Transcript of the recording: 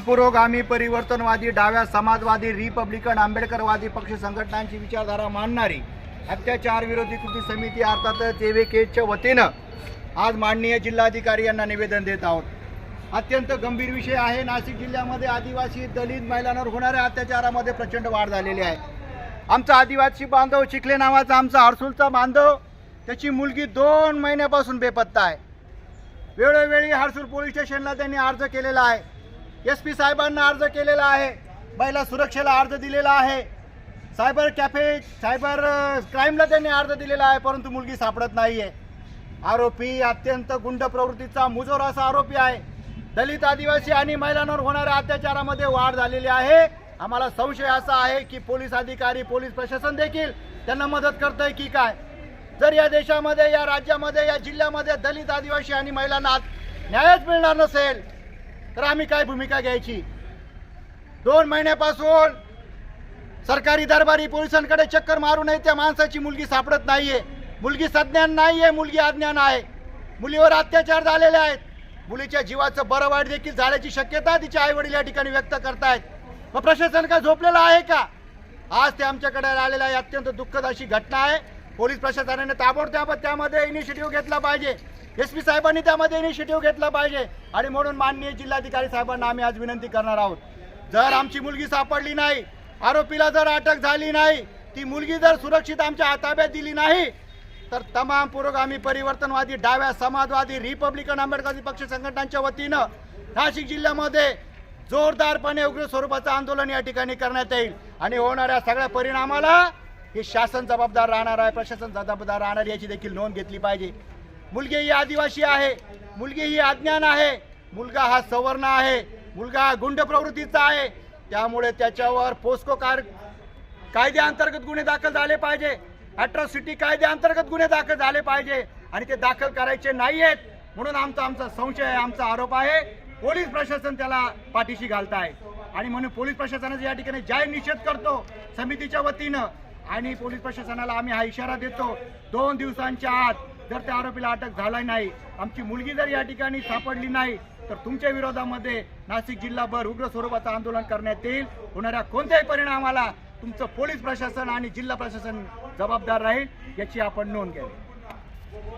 पुरोगामी परिवर्तनवादी डाव्या समाजवादी रिपब्लिकन आंबेडकरवादी पक्ष संघटनांची विचारधारा मांडणारी अत्याचार विरोधी कृती समिती अर्थातच एवेकेच्या वतीनं आज माननीय जिल्हाधिकारी यांना निवेदन देत आहोत. अत्यंत गंभीर विषय आहे. नाशिक जिल्ह्यामध्ये आदिवासी दलित महिलांवर होणाऱ्या अत्याचारामध्ये प्रचंड वाढ झालेली आहे. आमचा आदिवासी बांधव चिखले नावाचा आमचा हर्सुलचा बांधव त्याची मुलगी दोन महिन्यापासून बेपत्ता आहे. वेळोवेळी हर्सूल पोलीस स्टेशनला त्यांनी अर्ज केलेला आहे. एस पी साहेबांना अर्ज केलेला आहे. महिला सुरक्षेला अर्ज दिलेला आहे. सायबर कॅफे सायबर क्राईमला त्यांनी अर्ज दिलेला आहे परंतु मुलगी सापडत नाही आहे आरोपी अत्यंत गुंड प्रवृत्तीचा मुजोर असा आरोपी आहे. दलित आदिवासी आणि महिलांवर होणाऱ्या अत्याचारामध्ये वाढ झालेली आहे. आम्हाला संशय असा आहे की पोलीस अधिकारी पोलीस प्रशासन देखील त्यांना मदत करतंय आहे की काय? जर या देशामध्ये या राज्यामध्ये या जिल्ह्यामध्ये दलित आदिवासी आणि महिलांना न्यायच मिळणार नसेल तर आम्ही काय भूमिका घ्यायची? दोन महिन्यापासून सरकारी दरबारी पोलिसांकडे चक्कर मारू नये त्या माणसाची मुलगी सापडत नाहीये. मुलगी सज्ञान नाहीये मुलगी अज्ञान आहे. मुलीवर अत्याचार झालेले आहेत. मुलीच्या जीवाचं बरं वाईट देखील झाल्याची शक्यता तिचे आई वडील या ठिकाणी व्यक्त करतायत. मग प्रशासन काय झोपलेलं आहे का? आज ते आमच्याकडे आलेलं आहे अत्यंत दुःखद अशी घटना आहे. पोलीस प्रशासनाने ताबडतोब त्यामध्ये इनिशिएटिव्ह घेतला पाहिजे. एस पी साहेबांनी त्यामध्ये इनिशिएटिव्ह घेतला पाहिजे. आणि म्हणून माननीय जिल्हाधिकारी साहेबांना आम्ही आज विनंती करणार आहोत. जर आमची मुलगी सापडली नाही आरोपीला जर अटक झाली नाही ती मुलगी जर सुरक्षित आमच्या ताब्यात दिली नाही तर तमाम पुरोगामी परिवर्तनवादी डाव्या समाजवादी रिपब्लिकन आंबेडकरी पक्ष संघटनांच्या वतीनं नाशिक जिल्ह्यामध्ये जोरदारपणे उग्र स्वरूपाचं आंदोलन या ठिकाणी करण्यात येईल. आणि होणाऱ्या सगळ्या परिणामाला हे शासन जबाबदार राहणार आहे प्रशासन जबाबदार राहणार याची देखील नोंद घेतली पाहिजे. मुलगी ही आदिवासी आहे. मुलगी ही अज्ञान आहे. मुलगा हा सवर्ण आहे. मुलगा हा गुंड प्रवृत्तीचा आहे. त्यामुळे त्याच्यावर पोस्को कार कायद्याअंतर्गत गुन्हे दाखल झाले पाहिजे. अट्रॉसिटी कायद्याअंतर्गत गुन्हे दाखल झाले पाहिजे. आणि ते दाखल करायचे नाही आहेत. म्हणून आमचा आमचा संशय आहे आमचा आरोप आहे. पोलीस प्रशासन त्याला पाठीशी घालत आहे. आणि म्हणून पोलीस प्रशासनाचा या ठिकाणी जाहीर निषेध करतो समितीच्या वतीनं. आणि पोलीस प्रशासनाला आम्ही हा इशारा देतो. दोन दिवसांच्या आत जर त्या आरोपीला अटक झाला नाही आमची मुलगी जर या ठिकाणी सापडली नाही तर तुमच्या विरोधामध्ये नाशिक जिल्हाभर उग्र स्वरूपाचं आंदोलन करण्यात येईल. होणाऱ्या कोणत्याही परिणामाला तुमचं पोलीस प्रशासन आणि जिल्हा प्रशासन जबाबदार राहील याची आपण नोंद घ्यावी.